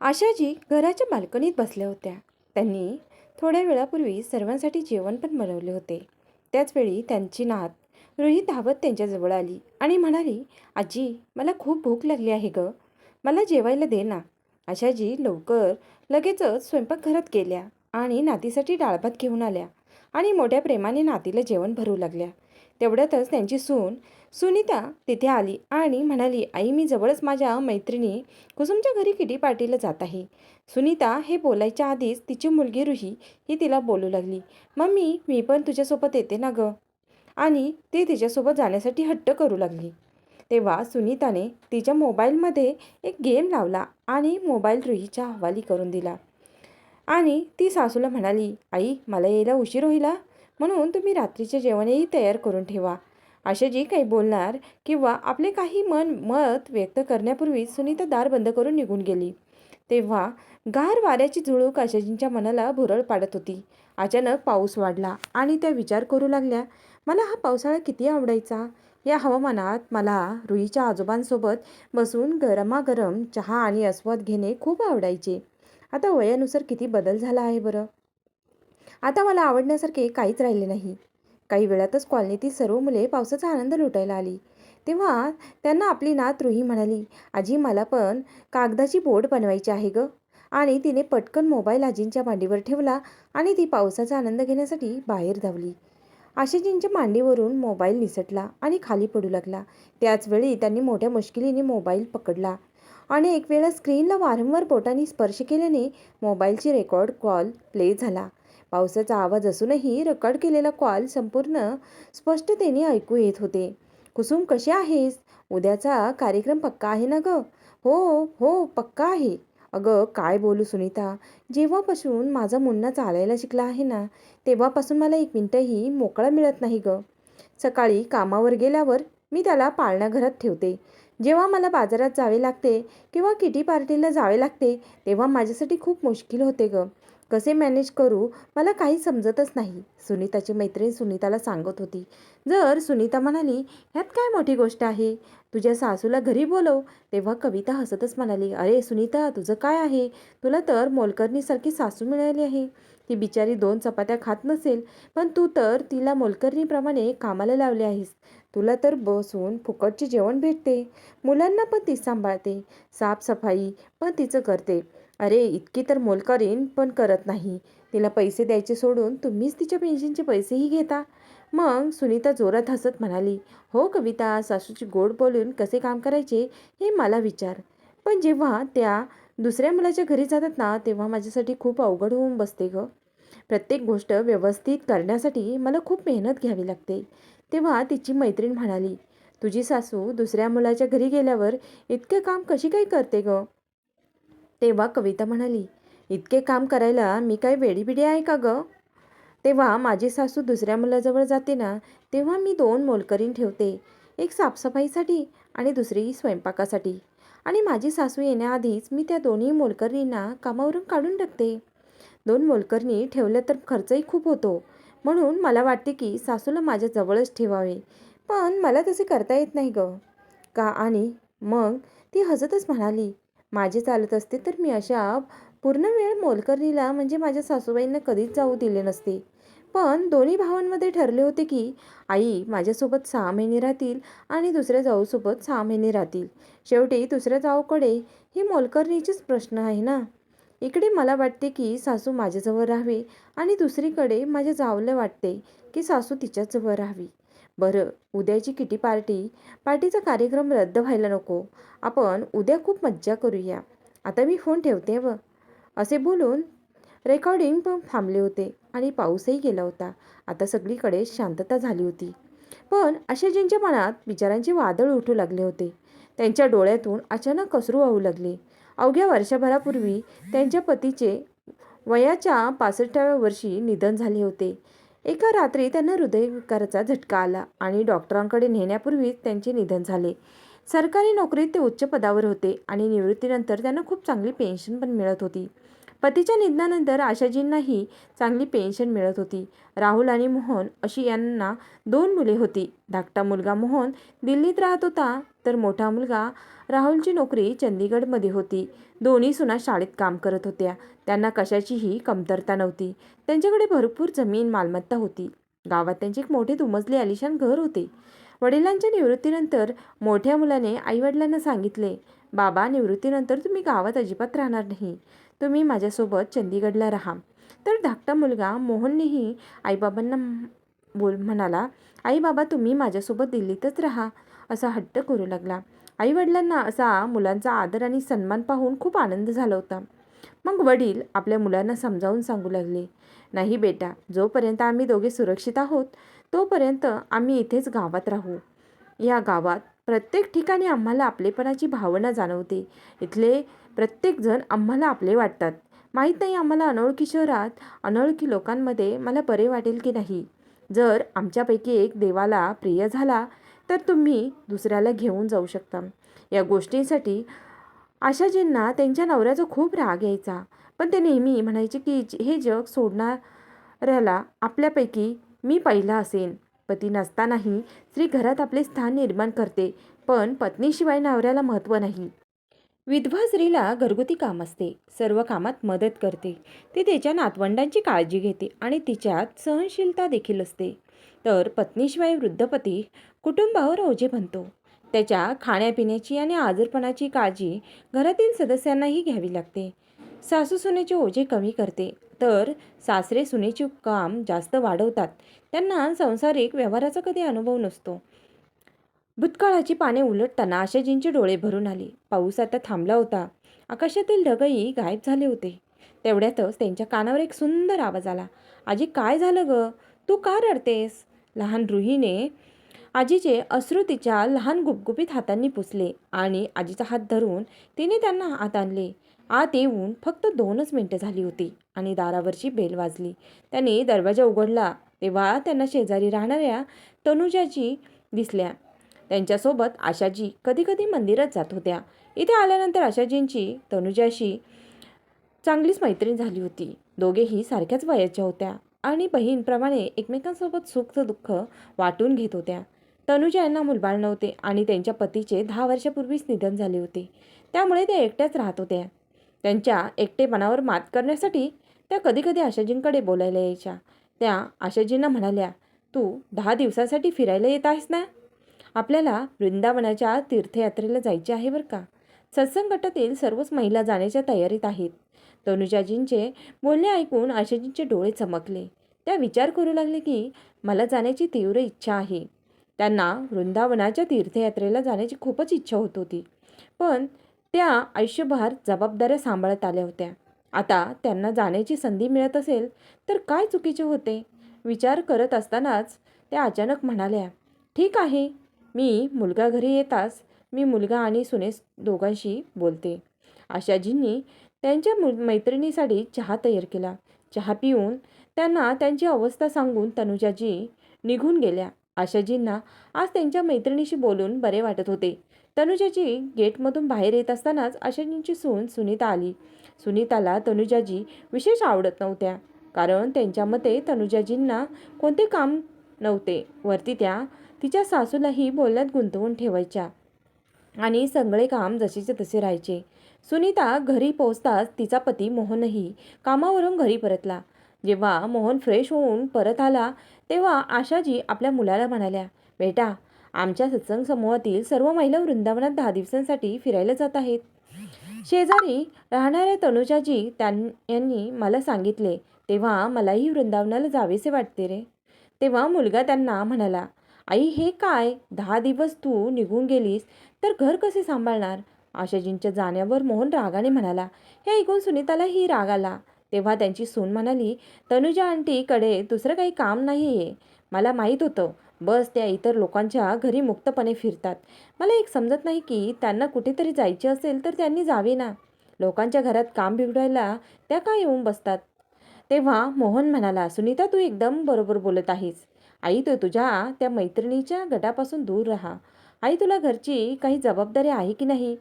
आशाजी घराच्या बाल्कनीत बसल्या होत्या. त्यांनी थोड्या वेळापूर्वी सर्वांसाठी जेवण पण बनवले होते. त्याचवेळी त्यांची नात रोहित धावत त्यांच्याजवळ आली आणि म्हणाली आजी मला खूप भूक लागली आहे ग. मला जेवायला दे ना. आशाजी लवकर लगेचच स्वयंपाकघरात गेल्या आणि नातीसाठी डाळभात घेऊन आल्या आणि मोठ्या प्रेमाने नातीला जेवण भरू लागल्या. तेवढ्यातच त्यांची सून सुनीता तिथे आली आणि म्हणाली आई मी जवळच माझ्या मैत्रिणी कुसुमच्या घरी किटी पार्टीला जात आहे. सुनीता हे बोलायच्या आधीच तिची मुलगी रुही ही तिला बोलू लागली. मम्मी मी पण तुझ्यासोबत येते ना गं? आणि ती तिच्यासोबत जाण्यासाठी हट्ट करू लागली. तेव्हा सुनीताने तिच्या मोबाईलमध्ये एक गेम लावला आणि मोबाईल रुहीच्या हवाली करून दिला. आणि ती सासूला म्हणाली आई मला यायला उशीर होईल. म्हणून तुम्ही रात्रीचे जेवणही तयार करून ठेवा. आशाजी काही बोलणार किंवा आपले काही मन मत व्यक्त करण्यापूर्वी सुनीता दार बंद करून निघून गेली. तेव्हा गार वाऱ्याची झुळूक आशाजींच्या मनाला भुरळ पाडत होती. अचानक पाऊस वाढला आणि त्या विचार करू लागल्या मला हा पावसाळा किती आवडायचा? या हवामानात मला रुईच्या आजोबांसोबत बसून गरमागरम चहा आणि आस्वाद घेणे खूप आवडायचे. आता वयानुसार किती बदल झाला आहे बरं? आता मला आवडण्यासारखे काहीच राहिले नाही. काही वेळातच कॉलनीतील सर्व मुले पावसाचा आनंद लुटायला आली. तेव्हा त्यांना आपली नात रुही म्हणाली आजी मला पण कागदाची बोट बनवायची आहे ग. आणि तिने पटकन मोबाईल आजींच्या मांडीवर ठेवला आणि ती पावसाचा आनंद घेण्यासाठी बाहेर धावली. आशाजींच्या मांडीवरून मोबाईल निसटला आणि खाली पडू लागला. त्याचवेळी त्यांनी मोठ्या मुश्किलीने मोबाईल पकडला आणि एक वेळा स्क्रीनला वारंवार बोटांनी स्पर्श केल्याने मोबाईलची रेकॉर्ड कॉल प्ले झाला. पावसाचा आवाज असूनही रेकॉर्ड केलेला कॉल संपूर्ण स्पष्टतेने ऐकू येत होते. कुसुम कशी आहेस? उद्याचा कार्यक्रम पक्का आहे ना गं? हो हो पक्का आहे. अगं काय बोलू सुनीता? जेव्हापासून माझा मुन्ना चालायला शिकला आहे ना तेव्हापासून मला एक मिनटंही मोकळा मिळत नाही गं. सकाळी कामावर गेल्यावर मी त्याला पाळणाघरात ठेवते. जेव्हा मला बाजारात जावे लागते किंवा किटी पार्टीला जावे लागते तेव्हा माझ्यासाठी खूप मुश्किल होते गं. कसे मॅनेज करू मला काही समजतच नाही. सुनीताची मैत्रीण सुनीताला सांगत होती. जर सुनीता म्हणाली ह्यात काय मोठी गोष्ट आहे? तुझ्या सासूला घरी बोलव. तेव्हा कविता हसतच म्हणाली अरे सुनीता तुझं काय आहे? तुला तर मोलकर्णीसारखी सासू मिळाली आहे. ती बिचारी दोन चपात्या खात नसेल पण तू तर तिला मोलकर्णीप्रमाणे कामाला लावले आहेस. तुला तर बसून फुकटचे जेवण भेटते. मुलांना पण ती सांभाळते. साफसफाई पण तिचं करते. अरे इतकी तर मोलकरीण पण करत नाही. तिला पैसे द्यायचे सोडून तुम्हीच तिच्या पेन्शनचे पैसेही घेता. मग सुनीता जोरात हसत म्हणाली हो कविता सासूची गोड बोलून कसे काम करायचे हे मला विचार. पण जेव्हा त्या दुसऱ्या मुलाच्या घरी जातात ना तेव्हा माझ्यासाठी खूप अवघड होऊन बसते ग. प्रत्येक गोष्ट व्यवस्थित करण्यासाठी मला खूप मेहनत घ्यावी लागते. तेव्हा तिची मैत्रीण म्हणाली तुझी सासू दुसऱ्या मुलाच्या घरी गेल्यावर इतकं काम कशी काय करते ग? तेव्हा कविता म्हणाली इतके काम करायला मी काय वेडीबिडी आहे का ग? तेव्हा माझी सासू दुसऱ्या मुलाजवळ जाते ना तेव्हा मी दोन मोलकरीन ठेवते एक साफसफाईसाठी आणि दुसरी स्वयंपाकासाठी. आणि माझी सासू येण्याआधीच मी त्या दोन्ही मोलकरणींना कामावरून काढून टाकते. दोन मोलकरणी ठेवलं तर खर्चही खूप होतो. म्हणून मला वाटते की सासूला माझ्या जवळच ठेवावे. पण मला तसे करता येत नाही ग. का आणि? मग? ती हजतच म्हणाली. माझे चालत असते तर मी अशा पूर्ण वेळ मोलकरणीला म्हणजे माझ्या सासूबाईंना कधीच जाऊ दिले नसते. पण दोन्ही भावांमध्ये ठरले होते की आई माझ्यासोबत सहा महिने राहतील आणि दुसऱ्या जाऊसोबत सहा महिने राहतील. शेवटी दुसऱ्या जाऊकडे ही मोलकरणीचीच प्रश्न आहे ना? इकडे मला वाटते की सासू माझ्याजवळ राहावी आणि दुसरीकडे माझ्या जावलं वाटते की सासू तिच्याजवळ राहावी. बरं उद्याची किटी पार्टी? पार्टीचा कार्यक्रम रद्द व्हायला नको. आपण उद्या खूप मज्जा करूया. आता मी फोन ठेवते व. असे बोलून रेकॉर्डिंग पण थांबले होते आणि पाऊसही गेला होता. आता सगळीकडे शांतता झाली होती. पण अशा ज्यांच्या मनात विचारांचे वादळ उठू लागले होते. त्यांच्या डोळ्यातून अचानक कसरू वाहू लागले. अवघ्या वर्षभरापूर्वी त्यांच्या पतीचे वयाच्या पासष्टाव्या वर्षी निधन झाले होते. एका रात्री त्यांना हृदयविकाराचा झटका आला आणि डॉक्टरांकडे नेण्यापूर्वीच त्यांचे निधन झाले. सरकारी नोकरीत ते उच्च पदावर होते आणि निवृत्तीनंतर त्यांना खूप चांगली पेन्शन पण मिळत होती. पतीच्या निधनानंतर आशाजींनाही चांगली पेन्शन मिळत होती. राहुल आणि मोहन अशी यांना दोन मुले होती. धाकटा मुलगा मोहन दिल्लीत राहत होता तर मोठा मुलगा राहुलची नोकरी चंदीगडमध्ये होती. दोन्ही सुना शाळेत काम करत होत्या. त्यांना कशाचीही कमतरता नव्हती. त्यांच्याकडे भरपूर जमीन मालमत्ता होती. गावात त्यांचे एक मोठे दुमजले आलिशान घर होते. वडिलांच्या निवृत्तीनंतर मोठ्या मुलाने आईवडिलांना सांगितले बाबा निवृत्तीनंतर तुम्ही गावात अजिबात राहणार नाही. तुम्ही माझ्यासोबत चंदीगडला राहा. तर धाकटा मुलगा मोहननेही आईबाबांना बोल म्हणाला आई बाबा तुम्ही माझ्यासोबत दिल्लीतच राहा असा हट्ट करू लागला. आईवडिलांना असा मुलांचा आदर आणि सन्मान पाहून खूप आनंद झाला होता. मग वडील आपल्या मुलांना समजावून सांगू लागले नाही बेटा जोपर्यंत आम्ही दोघे सुरक्षित आहोत तोपर्यंत आम्ही इथेच गावात राहू. या गावात प्रत्येक ठिकाणी आम्हाला आपलेपणाची भावना जाणवते. इथले प्रत्येकजण आम्हाला आपले वाटतात. माहीत नाही आम्हाला अनोळखी शहरात अनोळखी लोकांमध्ये मला बरे वाटेल की नाही. जर आमच्यापैकी एक देवाला प्रिय झाला तर तुम्ही दुसऱ्याला घेऊन जाऊ शकता. या गोष्टींसाठी आशाजींना त्यांच्या नवऱ्याचा खूप राग यायचा. पण ते नेहमी म्हणायचे की हे जग सोडणाऱ्याला आपल्यापैकी मी पहिला असेन. पती नसतानाही स्त्री घरात आपले स्थान निर्माण करते पण पत्नीशिवाय नवऱ्याला महत्त्व नाही. विधवा स्त्रीला घरगुती काम असते सर्व कामात मदत करते. ती तिच्या नातवंडांची काळजी घेते आणि तिच्यात सहनशीलता देखील असते. तर पत्नीशिवाय वृद्धपती कुटुंबावर ओझे बनतो. त्याच्या खाण्यापिण्याची आणि आजारपणाची काळजी घरातील सदस्यांनाही घ्यावी लागते. सासू सुनेचे ओझे कमी करते तर सासरे सुनेचे काम जास्त वाढवतात. त्यांना सांसारिक व्यवहाराचा कधी अनुभव नसतो. भूतकाळाची पाने उलटताना आशाजींचे डोळे भरून आले. पाऊस आता थांबला होता. आकाशातील ढगही गायब झाले होते. तेवढ्यातच त्यांच्या कानावर एक सुंदर आवाज आला. आजी काय झालं ग? तू का रडतेस? लहान रुहीने आजीचे अश्रू तिच्या लहान गुपगुपीत हातांनी पुसले आणि आजीचा हात धरून तिने त्यांना हात आणले. आत येऊन फक्त दोनच मिनटं झाली होती आणि दारावरची बेल वाजली. त्याने दरवाजा उघडला. तेव्हा त्यांना शेजारी राहणाऱ्या तनुजाजी दिसल्या. त्यांच्यासोबत आशाजी कधीकधी मंदिरात जात होत्या. इथे आल्यानंतर आशाजींची तनुजाशी चांगलीच मैत्रीण झाली होती. दोघेही सारख्याच वयाच्या होत्या आणि बहीणप्रमाणे एकमेकांसोबत सुख दुःख वाटून घेत होत्या. तनुजा यांना मुलबाळ नव्हते आणि त्यांच्या पतीचे दहा वर्षापूर्वीच निधन झाले होते. त्यामुळे त्या एकट्याच राहत होत्या. त्यांच्या एकटेपणावर मात करण्यासाठी त्या कधीकधी आशाजींकडे बोलायला यायच्या. त्या आशाजींना म्हणाल्या तू दहा दिवसासाठी फिरायला येत आहेस ना? आपल्याला वृंदावनाच्या तीर्थयात्रेला जायचे आहे बरं का? सत्संग गटातील सर्वच महिला जाण्याच्या तयारीत आहेत. तनुजाजींचे बोलणे ऐकून आशाजींचे डोळे चमकले. त्या विचार करू लागले की मला जाण्याची तीव्र इच्छा आहे. त्यांना वृंदावनाच्या तीर्थयात्रेला जाण्याची खूपच इच्छा होत होती. पण त्या आयुष्यभर जबाबदाऱ्या सांभाळत आल्या होत्या. आता त्यांना जाण्याची संधी मिळत असेल तर काय चुकीचे होते? विचार करत असतानाच त्या अचानक म्हणाल्या ठीक आहे मी मुलगा घरी येताच मी मुलगा आणि सुनेस दोघांशी बोलते. आशाजींनी त्यांच्या मु मैत्रिणीसाठी चहा तयार केला. चहा पिऊन त्यांना त्यांची अवस्था सांगून तनुजाजी निघून गेल्या. आशाजींना आज त्यांच्या मैत्रिणीशी बोलून बरे वाटत होते. तनुजाजी गेटमधून बाहेर येत असतानाच आशाजींची सून सुनीता आली. सुनीताला तनुजाजी विशेष आवडत नव्हत्या. कारण त्यांच्या मते तनुजाजींना कोणते काम नव्हते. वरती त्या तिच्या सासूलाही बोलण्यात गुंतवून ठेवायच्या आणि सगळे काम जसेचे तसे राहायचे. सुनीता घरी पोहोचताच तिचा पती मोहनही कामावरून घरी परतला. जेव्हा मोहन फ्रेश होऊन परत आला तेव्हा आशाजी आपल्या मुलाला म्हणाल्या बेटा आमच्या सत्संग समूहातील सर्व महिला वृंदावनात दहा दिवसांसाठी फिरायला जात आहेत. शेजारी राहणाऱ्या तनुजाजी त्यां यांनी मला सांगितले तेव्हा मलाही वृंदावनाला जावेसे वाटते रे. तेव्हा मुलगा त्यांना म्हणाला आई हे काय? दहा दिवस तू निघून गेलीस तर घर कसे सांभाळणार? आशाजींच्या जाण्यावर मोहन रागाने म्हणाला हे ऐकून सुनीतालाही राग आला. तेव्हा त्यांची सून म्हणाली तनुजा आंटीकडे दुसरं काही काम नाही आहे मला माहीत होतं बस त्या इतर लोकांच्या घरी मुक्तपणे फिरतात. मला एक समजत नाही की त्यांना कुठेतरी जायचे असेल तर त्यांनी जावे ना. लोकांच्या घरात काम बिघडायला त्या का येऊन बसतात? तेव्हा मोहन म्हणाला सुनीता तू एकदम बरोबर बोलत आहेस. आई तू तुझ्या त्या मैत्रिणीच्या गटापासून दूर राहा. आई तुला घरची काही जबाबदारी आहे की नाही?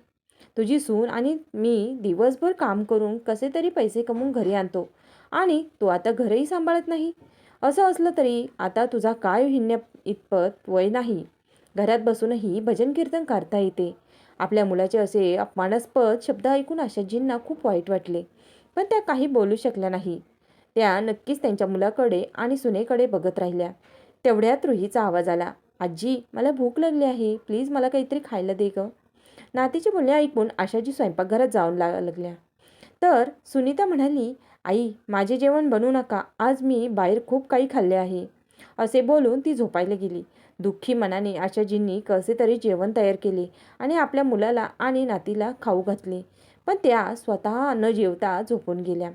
तुझी सून आणि मी दिवसभर काम करून कसे तरी पैसे कमवून घरी आणतो. आणि तू आता घरही सांभाळत नाही. असं असलं तरी आता तुझा काय हिण्य इतपत वय नाही. घरात बसूनही भजन कीर्तन करता येते. आपल्या मुलाचे असे अपमानास्पद शब्द ऐकून आशाजींना खूप वाईट वाटले. पण त्या काही बोलू शकल्या नाही. त्या नक्कीच त्यांच्या मुलाकडे आणि सुनेकडे बघत राहिल्या. तेवढ्यात रुहीचा आवाज आला आजी मला भूक लागली आहे. प्लीज मला काहीतरी खायला दे गं. नातीचे बोलणे ऐकून आशाजी स्वयंपाकघरात जाऊन ला लागल्या. तर सुनीता म्हणाली आई माझे जेवण बनवू नका. आज मी बाहेर खूप काही खाल्ले आहे. असे बोलून ती झोपायला गेली. दुःखी मनाने आशाजींनी कसे तरी जेवण तयार केले आणि आपल्या मुलाला आणि नातीला खाऊ घातले. पण त्या स्वतः न जेवता झोपून गेल्या.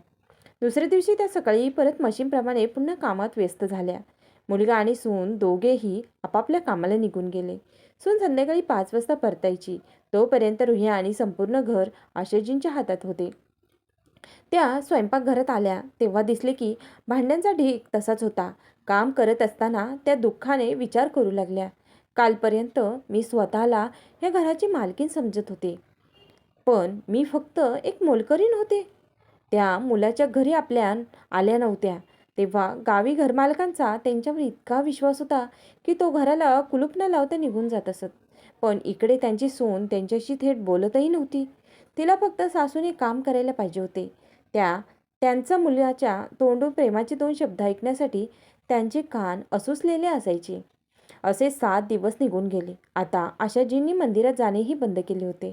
दुसऱ्या दिवशी त्या सकाळी परत मशीनप्रमाणे पुन्हा कामात व्यस्त झाल्या. मुलगा आणि सून दोघेही आपापल्या कामाला निघून गेले. सून संध्याकाळी पाच वाजता परतायची. तोपर्यंत रुह्या आणि संपूर्ण घर आशाजींच्या हातात होते. त्या स्वयंपाकघरात आल्या. तेव्हा दिसले की भांड्यांचा ढीग तसाच होता. काम करत असताना त्या दुःखाने विचार करू लागल्या. कालपर्यंत मी स्वतःला या घराची मालकीन समजत होते. पण मी फक्त एक मोलकरीण होते. त्या मुलाच्या घरी आपल्या आल्या नव्हत्या. तेव्हा गावी घरमालकांचा त्यांच्यावर इतका विश्वास होता की तो घराला कुलूप न लावता निघून जात असत. पण इकडे त्यांची सून त्यांच्याशी थेट बोलतही नव्हती. तिला फक्त सासूने काम करायला पाहिजे होते. त्या त्यांचा मुलाच्या तोंडून प्रेमाचे दोन शब्द ऐकण्यासाठी त्यांचे कान असुसलेले असायचे. असे सात दिवस निघून गेले. आता आशाजींनी मंदिरात जाणेही बंद केले होते.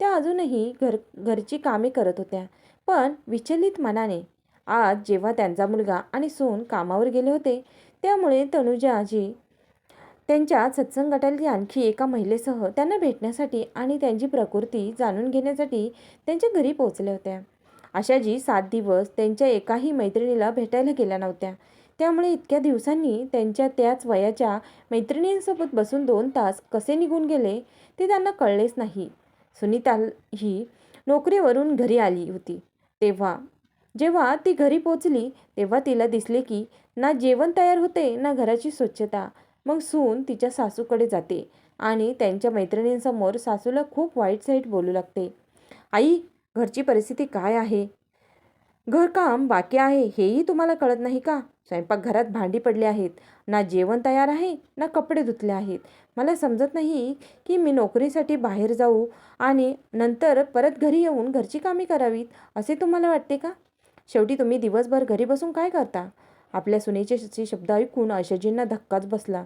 त्या अजूनही घर घरची कामे करत होत्या. पण विचलित मनाने आज जेव्हा त्यांचा मुलगा आणि सून कामावर गेले होते त्यामुळे तनुजाजी त्यांच्या सत्संग गटातील आणखी एका महिलेसह त्यांना भेटण्यासाठी आणि त्यांची प्रकृती जाणून घेण्यासाठी त्यांच्या घरी पोहोचल्या होत्या. आशाजी सात दिवस त्यांच्या एकाही मैत्रिणीला भेटायला गेल्या नव्हत्या. त्यामुळे इतक्या दिवसांनी त्यांच्या त्याच वयाच्या मैत्रिणींसोबत बसून दोन तास कसे निघून गेले ते त्यांना कळलेच नाही. सुनीता ही नोकरीवरून घरी आली होती. तेव्हा जेव्हा ती घरी पोचली तेव्हा तिला दिसले की ना जेवण तयार होते ना घराची स्वच्छता. मग सून तिच्या सासूकडे जाते आणि त्यांच्या मैत्रिणींसमोर सासूला खूप वाईट साईट बोलू लागते. आई घरची परिस्थिती काय आहे? घरकाम बाकी आहे हेही तुम्हाला कळत नाही का? स्वयंपाकघरात भांडी पडली आहेत ना जेवण तयार आहे ना कपडे धुतले आहेत. मला समजत नाही की मी नोकरीसाठी बाहेर जाऊ आणि नंतर परत घरी येऊन घरची कामे करावीत असे तुम्हाला वाटते का? शेवटी तुम्ही दिवसभर घरी बसून काय करता? आपल्या सुनेचे शब्द ऐकून आशाजींना धक्काच बसला.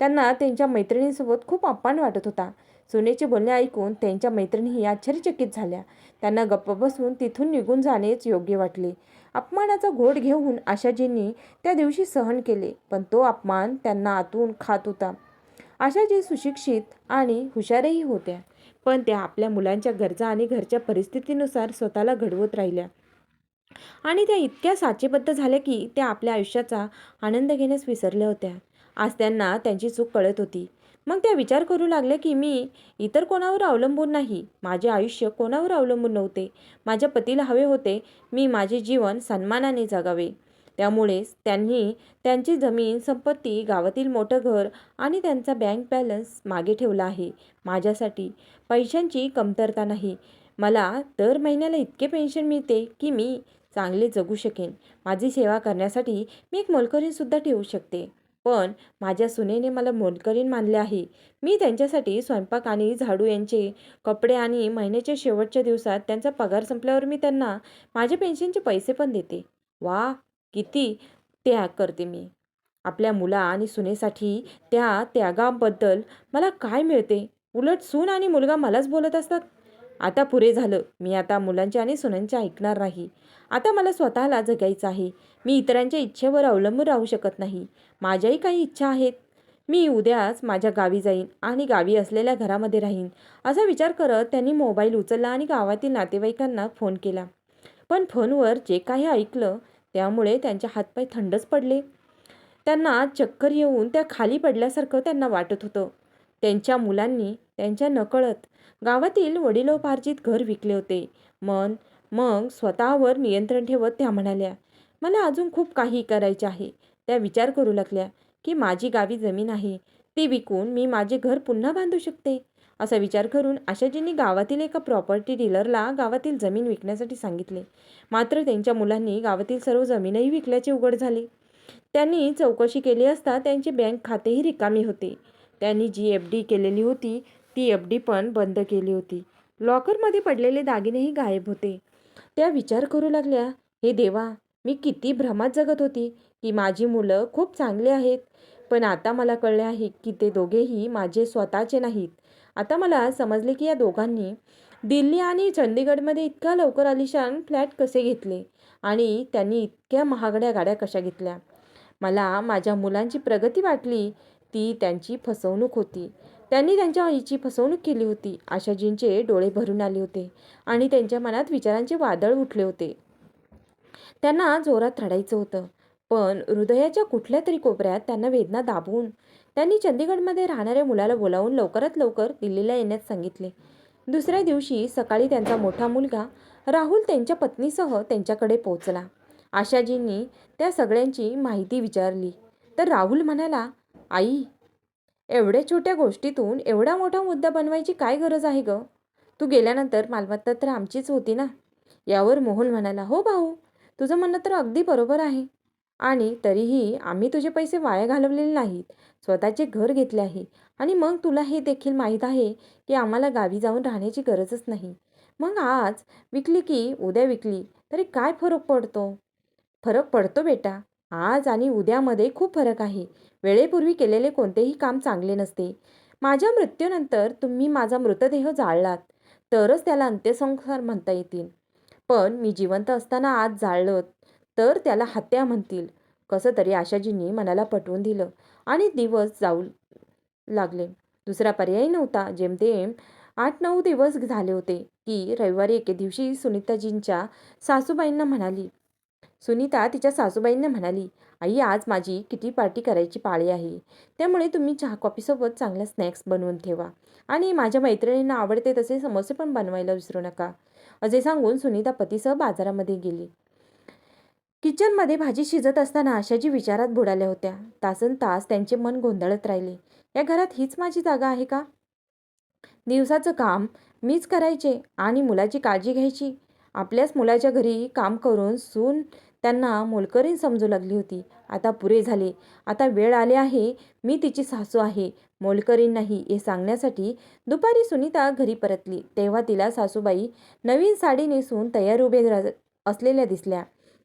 त्यांना त्यांच्या मैत्रिणींसोबत खूप अपमान वाटत होता. सुनेचे बोलणे ऐकून त्यांच्या मैत्रिणीही आश्चर्यचकित झाल्या. त्यांना गप्प बसून तिथून निघून जाणेच योग्य वाटले. अपमानाचा घोट घेऊन आशाजींनी त्या दिवशी सहन केले पण तो अपमान त्यांना आतून खात होता. आशाजी सुशिक्षित आणि हुशारही होत्या पण त्या आपल्या मुलांच्या गरजा आणि घरच्या परिस्थितीनुसार स्वतःला घडवत राहिल्या. आणि त्या इतक्या साचेबद्ध झाल्या की त्या आपल्या आयुष्याचा आनंद घेण्यास विसरल्या होत्या. आज त्यांना त्यांची चूक कळत होती. मग त्या विचार करू लागल्या की मी इतर कोणावर अवलंबून नाही. माझे आयुष्य कोणावर अवलंबून नव्हते. माझ्या पतीला हवे होते मी माझे जीवन सन्मानाने जगावे. त्यामुळेच त्यांनी त्यांची जमीन संपत्ती गावातील मोठं घर आणि त्यांचा बँक बॅलन्स मागे ठेवला आहे. माझ्यासाठी पैशांची कमतरता नाही. मला दर महिन्याला इतके पेन्शन मिळते की मी चांगले जगू शकेन. माझी सेवा करण्यासाठी मी एक मोलकरीसुद्धा ठेवू शकते. पण माझ्या सुनेने मला मोलकरीण मानले आहे. मी त्यांच्यासाठी स्वयंपाक आणि झाडू यांचे कपडे आणि महिन्याच्या शेवटच्या दिवसात त्यांचा पगार संपल्यावर मी त्यांना माझ्या पेन्शनचे पैसे पण देते. वा किती त्याग करते मी. आपल्या मुला आणि सुनेसाठी त्या त्यागाबद्दल मला काय मिळते? उलट सून आणि मुलगा मलाच बोलत असतात. आता पुरे झालं. मी आता मुलांच्या आणि सुनांच्या ऐकणार नाही. आता मला स्वतःला जगायचं आहे. मी इतरांच्या इच्छेवर अवलंबून राहू शकत नाही. माझ्याही काही इच्छा आहेत. मी उद्याच माझ्या गावी जाईन आणि गावी असलेल्या घरामध्ये राहीन असा विचार करत त्यांनी मोबाईल उचलला आणि गावातील नातेवाईकांना फोन केला. पण फोनवर जे काही ऐकलं त्यामुळे त्यांच्या हातपाय थंडच पडले. त्यांना चक्कर येऊन त्या खाली पडल्यासारखं त्यांना वाटत होतं. त्यांच्या मुलांनी त्यांच्या नकळत गावातील वडिलोपार्जित घर विकले होते. मन मग स्वतःवर नियंत्रण ठेवत त्या म्हणाल्या मला अजून खूप काही करायचे आहे. त्या विचार करू लागल्या की माझी गावी जमीन आहे ती विकून मी माझे घर पुन्हा बांधू शकते? असा विचार करून आशाजींनी गावातील एका प्रॉपर्टी डीलरला गावातील जमीन विकण्यासाठी सांगितले. मात्र त्यांच्या मुलांनी गावातील सर्व जमीनही विकल्याचे उघड झाले. त्यांनी चौकशी केली असता त्यांचे बँक खातेही रिकामी होते. त्यांनी जी एफ डी केलेली होती ती एफ डी पण बंद केली होती. लॉकरमध्ये पडलेले दागिनेही गायब होते. त्या विचार करू लागल्या हे देवा मी किती भ्रमात जगत होती की माझी मुलं खूप चांगली आहेत पण आता मला कळले आहे की ते दोघेही माझे स्वतःचे नाहीत. आता मला समजले की या दोघांनी दिल्ली आणि चंदीगडमध्ये इतका लवकर आलिशान फ्लॅट कसे घेतले आणि त्यांनी इतक्या महागड्या गाड्या कशा घेतल्या. मला माझ्या मुलांची प्रगती वाटली ती त्यांची फसवणूक होती. त्यांनी त्यांच्या आईची फसवणूक केली होती. आशाजींचे डोळे भरून आले होते आणि त्यांच्या मनात विचारांचे वादळ उठले होते. त्यांना जोरात रडायचं होतं. पण हृदयाच्या कुठल्या तरी कोपऱ्यात त्यांना वेदना दाबवून त्यांनी चंदीगडमध्ये राहणाऱ्या मुलाला बोलावून लवकरात लवकर दिल्लीला येण्यास सांगितले. दुसऱ्या दिवशी सकाळी त्यांचा मोठा मुलगा राहुल त्यांच्या पत्नीसह त्यांच्याकडे पोहोचला. आशाजींनी त्या सगळ्यांची माहिती विचारली. तर राहुल म्हणाला आई एवढ्या छोट्या गोष्टीतून एवढा मोठा मुद्दा बनवायची काय गरज आहे ग? तू गेल्यानंतर मालमत्ता तर आमचीच होती ना? यावर मोहन म्हणाला हो भाऊ तुझं म्हणणं तर अगदी बरोबर आहे. आणि तरीही आम्ही तुझे पैसे वाया घालवलेले नाहीत. स्वतःचे घर घेतले आहे. आणि मग तुला हे देखील माहीत आहे की आम्हाला गावी जाऊन राहण्याची गरजच नाही. मग आज विकली की उद्या विकली? तरी काय फरक पडतो? फरक पडतो बेटा. आज आणि उद्यामध्ये खूप फरक आहे. वेळेपूर्वी केलेले कोणतेही काम चांगले नसते. माझ्या मृत्यूनंतर तुम्ही माझा मृतदेह जाळलात. तरच त्याला अंत्यसंस्कार म्हणता येतील. पण मी जिवंत असताना आज जाळलं तर त्याला हत्या म्हणतील. कसं तरी आशाजींनी मनाला पटवून दिलं आणि दिवस जाऊ लागले. दुसरा पर्याय नव्हता. जेमतेम आठ नऊ दिवस झाले होते की रविवारी एके दिवशी सुनीताजींच्या सासूबाईंना म्हणाली सुनीता तिच्या सासूबाईंना म्हणाली आई आज माझी किटी पार्टी करायची पाळी आहे. त्यामुळे तुम्ही चहा कॉफीसोबत चांगला स्नॅक्स बनवून ठेवा. आणि माझ्या मैत्रिणींना आवडते तसे समोसे पण बनवायला विसरू नका. असे सांगून सुनीता पतीसह बाजारामध्ये गेली. किचनमध्ये भाजी शिजत असताना आशाजी विचारात बुडाल्या होत्या. तासन तास त्यांचे मन गोंधळत राहिले. या घरात हीच माझी जागा आहे का? दिवसाचं काम मीच करायचे आणि मुलाची काळजी घ्यायची. आपल्याच मुलाच्या घरी काम करून सून त्यांना मोलकरीण समजू लागली होती. आता पुरे झाले. आता वेळ आले आहे. मी तिची सासू आहे. मोलकरीण नाही हे सांगण्यासाठी दुपारी सुनीता घरी परतली. तेव्हा तिला सासूबाई नवीन साडी नेसून तयार उभे असलेल्या दिसल्या.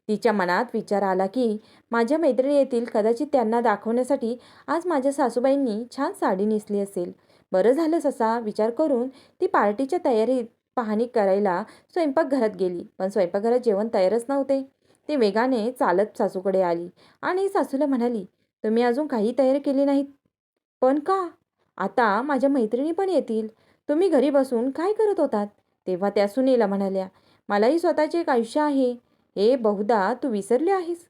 तिच्या मनात विचार आला की माझ्या मैत्रिणी येतील. कदाचित त्यांना दाखवण्यासाठी आज माझ्या सासूबाईंनी छान साडी नेसली असेल. बरं झालंच असा विचार करून ती पार्टीच्या तयारीत पाहणी करायला स्वयंपाकघरात गेली. पण स्वयंपाकघरात जेवण तयारच नव्हते. ती वेगाने चालत सासूकडे आली आणि सासूला म्हणाली तुम्ही अजून काही तयारी केली नाहीत. पण का? आता माझ्या मैत्रिणी पण येतील. तुम्ही घरी बसून काय करत होतात? तेव्हा त्या सुनेला म्हणाल्या मलाही स्वतःचे एक आयुष्य आहे. हे बहुधा तू विसरले आहेस.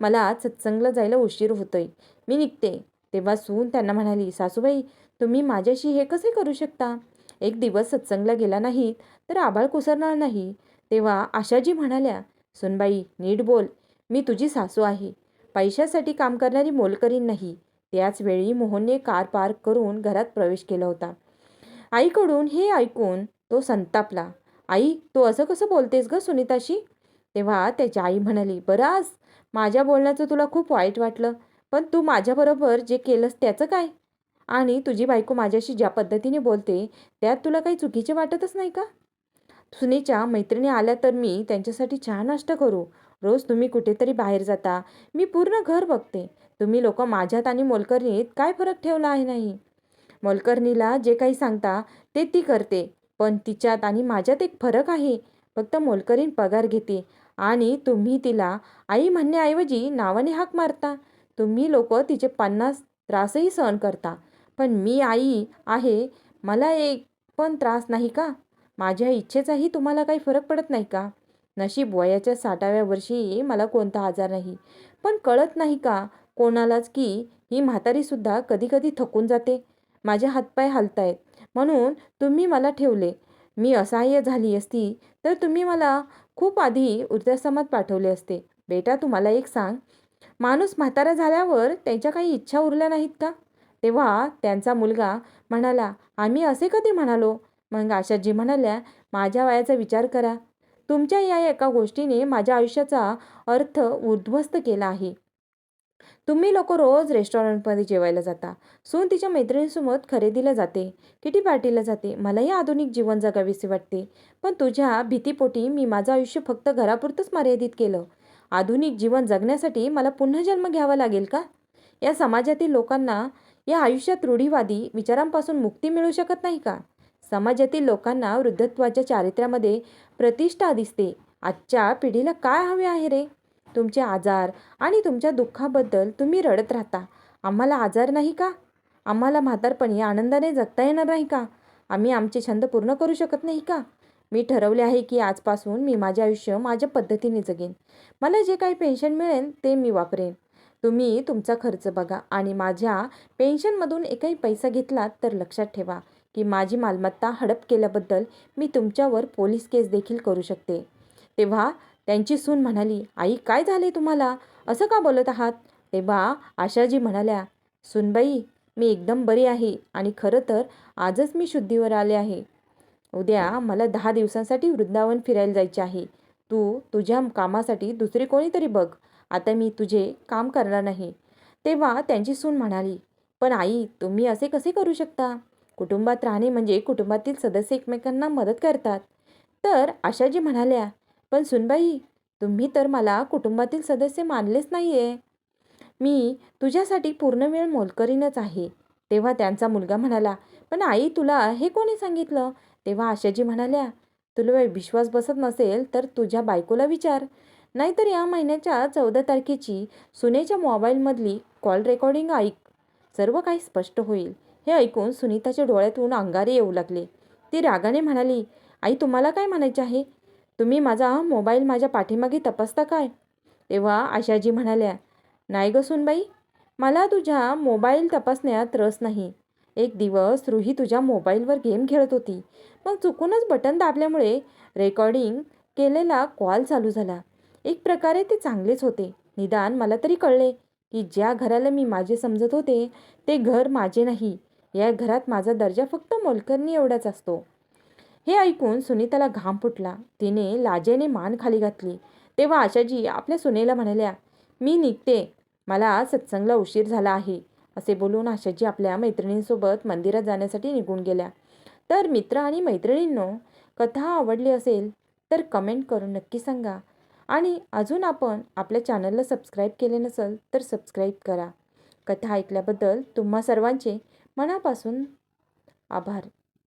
मला सत्संगला जायला उशीर होतोय. मी निघते. तेव्हा सून त्यांना म्हणाली सासूबाई तुम्ही माझ्याशी हे कसे करू शकता? एक दिवस सत्संगला गेला नाहीत तर आबाळ कुसरणार नाही. तेव्हा आशाजी म्हणाल्या सुनबाई नीट बोल. मी तुझी सासू आहे. पैशासाठी काम करणारी मोलकरी नाही. त्याचवेळी मोहनने कार पार्क करून घरात प्रवेश केला होता. आईकडून हे ऐकून तो संतापला. आई तू असं कसं बोलतेस ग सुनीताशी? तेव्हा त्याची आई म्हणाली बराच. माझ्या बोलण्याचं तुला खूप वाईट वाटलं. पण तू माझ्याबरोबर जे केलंस त्याचं काय? आणि तुझी बायको माझ्याशी ज्या पद्धतीने बोलते त्यात तुला काही चुकीचे वाटतच नाही का? सुनेच्या मैत्रिणी आल्या तर मी त्यांच्यासाठी चहा नाश्ता करू. रोज तुम्ही कुठेतरी बाहेर जाता. मी पूर्ण घर बघते. तुम्ही लोक माझ्यात आणि मोलकर्णीत काय फरक ठेवला आहे नाही? मोलकर्णीला जे काही सांगता ते ती करते. पण तिच्यात आणि माझ्यात एक फरक आहे. फक्त मोलकरीण पगार घेते. आणि तुम्ही तिला आई म्हणण्याऐवजी नावाने हाक मारता. तुम्ही लोक तिचे पन्नास त्रासही सहन करता. पण मी आई आहे. मला एक पण त्रास नाही का? माझ्या इच्छेचाही तुम्हाला काही फरक पडत नाही का? नशीब वयाच्या साठाव्या वर्षी मला कोणता आजार नाही. पण कळत नाही का कोणालाच की ही म्हातारीसुद्धा कधीकधी थकून जाते? माझे हातपाय हलतायत. म्हणून तुम्ही मला ठेवले. मी असहाय्य झाली असती तर तुम्ही मला खूप आधी वृद्धाश्रमात पाठवले असते. बेटा तुम्हाला एक सांग. माणूस म्हातारा झाल्यावर त्यांच्या काही इच्छा उरल्या नाहीत का? तेव्हा त्यांचा मुलगा म्हणाला आम्ही असे कधी म्हणालो? मग आशाजी म्हणाल्या माझ्या वयाचा विचार करा. तुमच्या या एका गोष्टीने माझ्या आयुष्याचा अर्थ उद्ध्वस्त केला आहे. तुम्ही लोक रोज रेस्टॉरंटमध्ये जेवायला जाता. सून तिच्या मैत्रिणीसोबत खरेदीला जाते. किटी पार्टीला जाते. मलाही आधुनिक जीवन जगावेसे वाटते. पण तुझ्या भीतीपोटी मी माझं आयुष्य फक्त घरापुरतंच मर्यादित केलं. आधुनिक जीवन जगण्यासाठी मला पुन्हा जन्म घ्यावा लागेल का? या समाजातील लोकांना या आयुष्यात रूढीवादी विचारांपासून मुक्ती मिळू शकत नाही का? समाजातील लोकांना वृद्धत्वाच्या चारित्र्यामध्ये प्रतिष्ठा दिसते. आजच्या पिढीला काय हवे आहे रे? तुमचे आजार आणि तुमच्या दुःखाबद्दल तुम्ही रडत राहता. आम्हाला आजार नाही का? आम्हाला म्हातारपणी आनंदाने जगता येणार नाही का? आम्ही आमचे छंद पूर्ण करू शकत नाही का? मी ठरवले आहे की आजपासून मी माझे आयुष्य माझ्या पद्धतीने जगेन. मला जे काही पेन्शन मिळेल ते मी वापरेन. तुम्ही तुमचा खर्च बघा आणि माझ्या पेन्शनमधून एकही पैसा घेतलात तर लक्षात ठेवा. की माझी मालमत्ता हडप केल्याबद्दल मी तुमच्यावर पोलीस केस देखील करू शकते. तेव्हा त्यांची सून म्हणाली आई काय झाले तुम्हाला? असं का बोलत आहात? तेव्हा आशाजी म्हणाल्या सुनबाई मी एकदम बरी आहे आणि खरं तर आजच मी शुद्धीवर आले आहे. उद्या मला दहा दिवसांसाठी वृंदावन फिरायला जायचे आहे. तू तुझ्या कामासाठी दुसरी कोणीतरी बघ. आता मी तुझे काम करणार नाही. तेव्हा त्यांची सून म्हणाली पण आई तुम्ही असे कसे करू शकता? कुटुंबात राहणे म्हणजे कुटुंबातील सदस्य एकमेकांना मदत करतात. तर आशाजी म्हणाल्या पण सुनबाई तुम्ही तर मला कुटुंबातील सदस्य मानलेच नाही आहे मी तुझ्यासाठी पूर्ण वेळ मोलकरीनच आहे. तेव्हा त्यांचा मुलगा म्हणाला पण आई तुला हे कोणी सांगितलं? तेव्हा आशाजी म्हणाल्या तुला विश्वास बसत नसेल तर तुझ्या बायकोला विचार. नाहीतर या महिन्याच्या चौदा तारखेची सुनेच्या मोबाईलमधली कॉल रेकॉर्डिंग ऐक. सर्व काही स्पष्ट होईल. हे ऐकून सुनीताच्या डोळ्यातून अंगारे येऊ लागले. ती रागाने म्हणाली आई तुम्हाला काय म्हणायचे आहे? तुम्ही माझा मोबाईल माझ्या पाठीमागे तपासता काय? तेव्हा आशाजी म्हणाल्या नाही ग सुनबाई मला तुझ्या मोबाईल तपासण्यात रस नाही. एक दिवस रुही तुझ्या मोबाईलवर गेम खेळत होती. मग चुकूनच बटन दाबल्यामुळे रेकॉर्डिंग केलेला कॉल चालू झाला. एक प्रकारे ते चांगलेच होते. निदान मला तरी कळले की ज्या घराला मी माझे समजत होते ते घर माझे नाही. या घरात माझा दर्जा फक्त मोलकरणी एवढाच असतो. हे ऐकून सुनीताला घाम फुटला. तिने लाजेने मान खाली घातली. तेव्हा आशाजी आपल्या सुनेला म्हणाल्या मी निघते. मला सत्संगला उशीर झाला आहे असे बोलून आशाजी आपल्या मैत्रिणींसोबत मंदिरात जाण्यासाठी निघून गेल्या. तर मित्र आणि मैत्रिणींनो कथा आवडली असेल तर कमेंट करून नक्की सांगा. आणि अजून आपण आपल्या चॅनलला सबस्क्राईब केले नसेल तर सबस्क्राईब करा. कथा ऐकल्याबद्दल तुम्हा सर्वांचे मनापासून आभार.